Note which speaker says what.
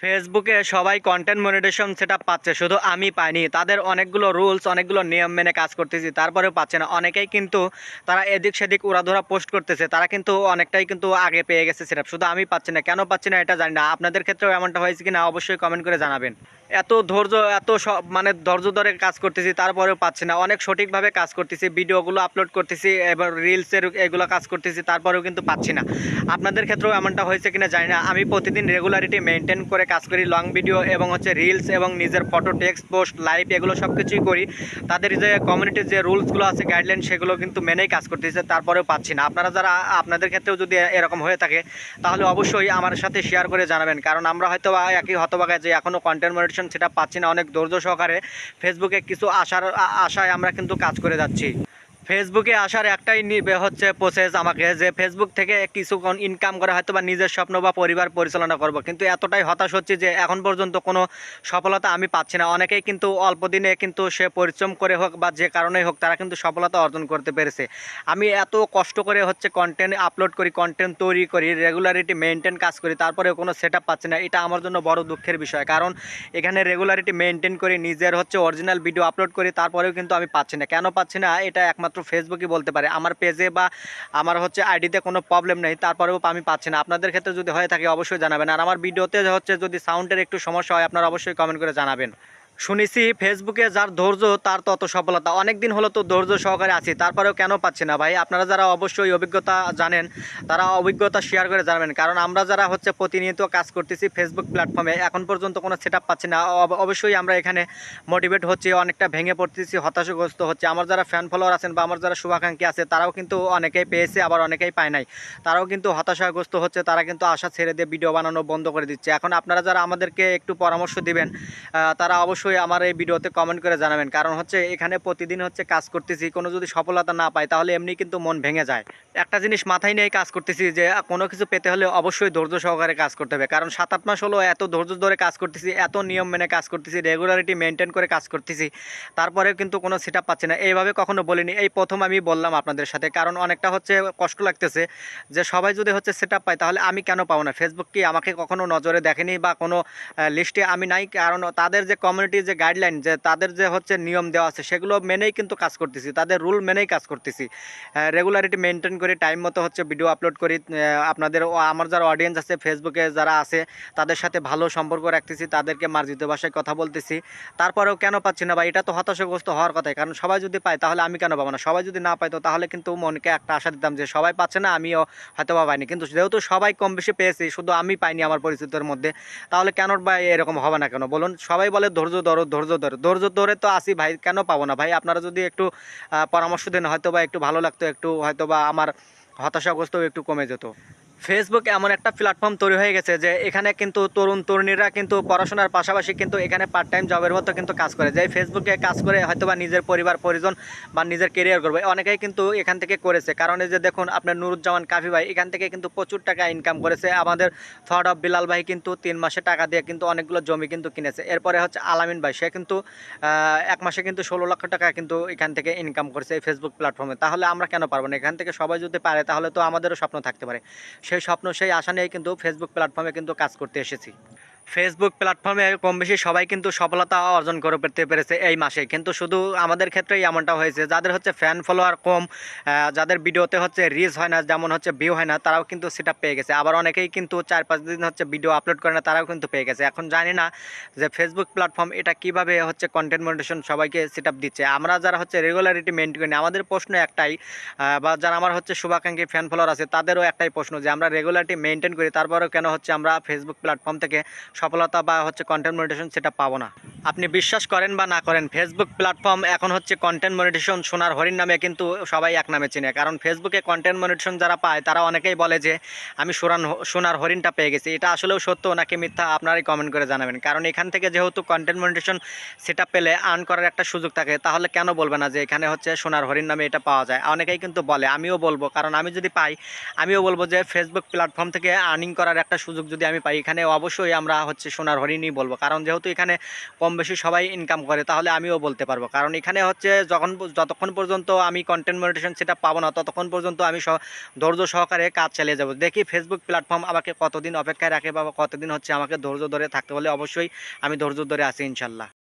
Speaker 1: ফেসবুকে সবাই content monetisation সেটা পাচ্ছে, শুধু আমি পাইনি। তাদের অনেকগুলো রুলস অনেকগুলো নিয়ম মেনে কাজ করতেছি, তারপরেও পাচ্ছে না। অনেকেই কিন্তু তারা এদিক সেদিক উড়াধরা পোস্ট করতেছে, তারা কিন্তু অনেকটাই কিন্তু আগে পেয়ে গেছে সেটা শুধু আমি পাচ্ছি না, কেন পাচ্ছি না এটা জানি না। আপনাদের ক্ষেত্রেও এমনটা হয়েছে কি না অবশ্যই কমেন্ট করে জানাবেন। এত ধৈর্য, এত সব মানে ধৈর্য ধরে কাজ করতেছি, তারপরেও পাচ্ছি না। অনেক সঠিকভাবে কাজ করতেছি, ভিডিওগুলো আপলোড করতেছি, এবার রিলসের এগুলো কাজ করতেছি, তারপরেও কিন্তু পাচ্ছি না। আপনাদের ক্ষেত্রেও এমনটা হয়েছে কিনা জানি না। আমি প্রতিদিন রেগুলারিটি মেনটেন করে কাজ করি লং ভিডিও এবং হচ্ছে রিলস এবং নিজের ফটো টেক্সট পোস্ট লাইভ এগুলো সব কিছুই করি। তাদের যে কমিউনিটির যে রুলসগুলো আছে গাইডলাইন সেগুলো কিন্তু মেনেই কাজ করতেছে, তারপরেও পাচ্ছি না। আপনারা যারা, আপনাদের ক্ষেত্রেও যদি এরকম হয়ে থাকে, তাহলে অবশ্যই আমার সাথে শেয়ার করে জানাবেন। কারণ আমরা হয়তো একই হতবাগায় যে এখনও কন্টেন্ট মনিটেশন সেটা পাচ্ছি না। অনেক ধৈর্য সহকারে ফেসবুকে কিছু আসার আশায় আমরা কিন্তু কাজ করে যাচ্ছি। ফেসবুকে আসার একটাই হচ্ছে প্রসেস আমাকে যে ফেসবুক থেকে কিছুক্ষণ ইনকাম করে, হয়তো বা নিজের স্বপ্ন বা পরিবার পরিচালনা করব। কিন্তু এতটাই হতাশ হচ্ছে যে এখন পর্যন্ত কোনো সফলতা আমি পাচ্ছি না। অনেকেই কিন্তু অল্প দিনে কিন্তু সে পরিশ্রম করে হোক বা যে কারণেই হোক, তারা কিন্তু সফলতা অর্জন করতে পেরেছে। আমি এত কষ্ট করে হচ্ছে কন্টেন্ট আপলোড করি কন্টেন্ট তৈরি করি রেগুলারিটি মেনটেন কাজ করি তারপরে কোনো সেট আপ পাচ্ছি না। এটা আমার জন্য বড় দুঃখের বিষয়। কারণ এখানে রেগুলারিটি মেনটেন করি, নিজের হচ্ছে অরিজিনাল ভিডিও আপলোড করি, তারপরেও কিন্তু আমি পাচ্ছি না। কেন পাচ্ছি না? এটা একমাত্র ফেসবুকই বলতে পারে। আমার পেজে বা আমার হচ্ছে আইডিতে কোনো প্রবলেম নেই, তারপরেও আমি পাচ্ছি না। আপনাদের ক্ষেত্রে যদি হয়ে থাকে, অবশ্যই জানাবেন। আর আমার ভিডিওতে হচ্ছে যদি সাউন্ডের একটু সমস্যা হয়, আপনারা অবশ্যই কমেন্ট করে জানাবেন। শুনেছি ফেসবুকে যার ধৈর্য, তার তত সফলতা। অনেক দিন হলো তো ধৈর্য সহকারে আছি, তারপরেও কেন পাচ্ছি না ভাই? আপনারা যারা অবশ্যই অভিজ্ঞতা জানেন, তারা অভিজ্ঞতা শেয়ার করে জানাবেন। কারণ আমরা যারা হচ্ছে প্রতিনিয়ত কাজ করতেছি ফেসবুক প্ল্যাটফর্মে এখন পর্যন্ত কোনো সেট পাচ্ছি না। অবশ্যই আমরা এখানে মোটিভেট হচ্ছে, অনেকটা ভেঙে পড়তেছি, হতাশাগ্রস্ত হচ্ছে। আমার যারা ফ্যান ফলোয়ার আছেন বা আমার যারা শুভাকাঙ্ক্ষী আছে, তারাও কিন্তু অনেকেই পেয়েছে, আবার অনেকেই পায় নাই। তারাও কিন্তু হতাশাগ্রস্ত হচ্ছে, তারা কিন্তু আশা ছেড়ে দিয়ে ভিডিও বানানো বন্ধ করে দিচ্ছে। এখন আপনারা যারা আমাদেরকে একটু পরামর্শ দিবেন তারা অবশ্যই আমার এই ভিডিওতে কমেন্ট করে জানাবেন। কারণ হচ্ছে এখানে প্রতিদিন হচ্ছে কাজ করতেছি, কোনো যদি সফলতা না পাই তাহলে এমনি কিন্তু মন ভেঙে যায়। একটা জিনিস মাথায় নিয়ে কাজ করতেছি যে, কোনো কিছু পেতে হলে অবশ্যই ধৈর্য সহকারে কাজ করতে হবে। কারণ সাত, আট মাস হলো এত ধৈর্য ধরে কাজ করতেছি, এত নিয়ম মেনে কাজ করতেছি রেগুলারিটি মেনটেন করে কাজ করতেছি, তারপরেও কিন্তু কোনো সেট পাচ্ছি না। এইভাবে কখনো বলিনি, এই প্রথম আমি বললাম আপনাদের সাথে। কারণ অনেকটা হচ্ছে কষ্ট লাগতেছে যে, সবাই যদি হচ্ছে সেট আপ পায় তাহলে আমি কেন পাবো না? ফেসবুক কি আমাকে কখনো নজরে দেখেনি বা কোনো লিস্টে আমি নাই? কারণ তাদের যে কমিউনিটি যে গাইডলাইন যে তাদের যে হচ্ছে নিয়ম দেওয়া আছে, সেগুলো মেনেই কিন্তু কাজ করতেছি। তাদের রুল মেনেই কাজ করতেছি। রেগুলারিটি মেনটেন করে টাইম মতো হচ্ছে ভিডিও আপলোড করি। আপনাদের আমার যারা অডিয়েন্স আছে ফেসবুকে যারা আছে, তাদের সাথে ভালো সম্পর্ক রাখতেছি, তাদেরকে মার্জিত ভাষায় কথা বলতেছি। তারপরেও কেন পাচ্ছি না বা এটা তো হতাশাগ্রস্ত হওয়ার কথাই। কারণ সবাই যদি পায়, তাহলে আমি কেন পাবো না? সবাই যদি না পায় তো তাহলে কিন্তু মনকে একটা আশা দিতাম যে সবাই পাচ্ছে না, আমিও হয়তো বা পাইনি। কিন্তু যেহেতু সবাই কম বেশি পেয়েছি, শুধু আমি পাইনি আমার পরিচিতের মধ্যে, তাহলে কেন বা এরকম হবে না কেন? বলুন, সবাই বলে ধৈর্য ধরো, ধৈর্য ধরে। ধৈর্য ধরে তো আসি ভাই, কেন পাবো না? ভাই, আপনারা যদি একটু পরামর্শ দেন হয়তো বা একটু ভালো লাগতো, একটু হয়তো বা আমার হতাশাগ্রস্ত একটু কমে যেত। ফেসবুক এমন একটা প্ল্যাটফর্ম তৈরি হয়ে গেছে যে এখানে কিন্তু তরুণ তরুণীরা কিন্তু পড়াশোনার পাশাপাশি কিন্তু এখানে পার্ট টাইম জবের মতো কিন্তু কাজ করে। যে ফেসবুকে কাজ করে হয়তো বা নিজের পরিবার, পরিজন বা নিজের কেরিয়ার করবে। অনেকেই কিন্তু এখান থেকে করেছে। কারণ যে দেখুন, আপনার নুরুজ্জামান কাফি ভাই, এখান থেকে কিন্তু প্রচুর টাকা ইনকাম করেছে। আমাদের থর্ড অফ বিলাল ভাই কিন্তু তিন মাসে টাকা দিয়ে কিন্তু অনেকগুলো জমি কিন্তু কিনেছে। এরপরে হচ্ছে আলামিন ভাই, সে কিন্তু এক মাসে কিন্তু ষোলো লক্ষ টাকা কিন্তু এখান থেকে ইনকাম করেছে এই ফেসবুক প্ল্যাটফর্মে তাহলে আমরা কেন পারব না? এখান থেকে সবাই যদি পারে, তাহলে তো আমাদেরও স্বপ্ন থাকতে পারে। সেই স্বপ্ন সেই আশা নিয়ে কিন্তু ফেসবুক প্ল্যাটফর্মে কিন্তু কাজ করতে এসেছি। ফেসবুক প্ল্যাটফর্মে কম বেশি সবাই কিন্তু সফলতা অর্জন করে পেতে পেরেছে এই মাসে। কিন্তু শুধু আমাদের ক্ষেত্রেই এমনটা হয়েছে, যাদের হচ্ছে ফ্যান ফলোয়ার কম যাদের ভিডিওতে হচ্ছে রিচ হয় না, যেমন হচ্ছে ভিউ হয় না, তারাও কিন্তু সেটা পেয়ে গেছে। আবার অনেকেই কিন্তু চার পাঁচ দিন হচ্ছে ভিডিও আপলোড করে না, তারাও কিন্তু পেয়ে গেছে। এখন জানি না যে ফেসবুক প্ল্যাটফর্ম এটা কীভাবে হচ্ছে কন্টেন্ট মনিটেশন সবাইকে সেট দিচ্ছে। আমরা যারা হচ্ছে রেগুলারিটি মেনটেন করি, আমাদের প্রশ্ন একটাই বা যারা আমার হচ্ছে শুভাকাঙ্ক্ষী ফ্যান ফলোয়ার আছে, তাদেরও একটাই প্রশ্ন যে আমরা রেগুলারিটি মেনটেন করি, তারপরেও কেন হচ্ছে আমরা ফেসবুক প্ল্যাটফর্ম থেকে সফলতা বা হচ্ছে কন্টেন্ট মনিটেশন সেটা পাবো না। আপনি বিশ্বাস করেন বা না করেন ফেসবুক প্ল্যাটফর্ম এখন হচ্ছে কন্টেন্ট মনিটেশন সোনার হরিণ নামে কিন্তু সবাই এক নামে চিনে। কারণ ফেসবুকে কন্টেন্ট মনিটেশন যারা পায়, তারা অনেকেই বলে যে, আমি সোনার সোনার হরিণটা পেয়ে গেছি। এটা আসলেও সত্য নাকি মিথ্যা, আপনারাই কমেন্ট করে জানাবেন। কারণ এখান থেকে যেহেতু কন্টেন্ট মনিটেশন সেটা পেলে আর্ন করার একটা সুযোগ থাকে, তাহলে কেন বলবে না যে, এখানে হচ্ছে সোনার হরিণ নামে এটা পাওয়া যায়? অনেকেই কিন্তু বলে, আমিও বলব। কারণ আমি যদি পাই, আমিও বলব যে ফেসবুক প্ল্যাটফর্ম থেকে আর্নিং করার একটা সুযোগ যদি আমি পাই, এখানে অবশ্যই আমরা হচ্ছে সোনার হরিণই বলব। কারণ যেহেতু এখানে কম বেশি সবাই ইনকাম করে, তাহলে আমিও বলতে পারব। কারণ এখানে হচ্ছে যখন যতক্ষণ পর্যন্ত আমি কন্টেন্ট মনিটেশন সেটা পাবো না, ততক্ষণ পর্যন্ত আমি ধৈর্য সহকারে কাজ চালিয়ে যাব। দেখি ফেসবুক প্ল্যাটফর্ম আমাকে কতদিন অপেক্ষায় রাখে বা কতদিন হচ্ছে আমাকে ধৈর্য ধরে থাকতে বলে অবশ্যই আমি ধৈর্য ধরে আছি ইনশাল্লাহ।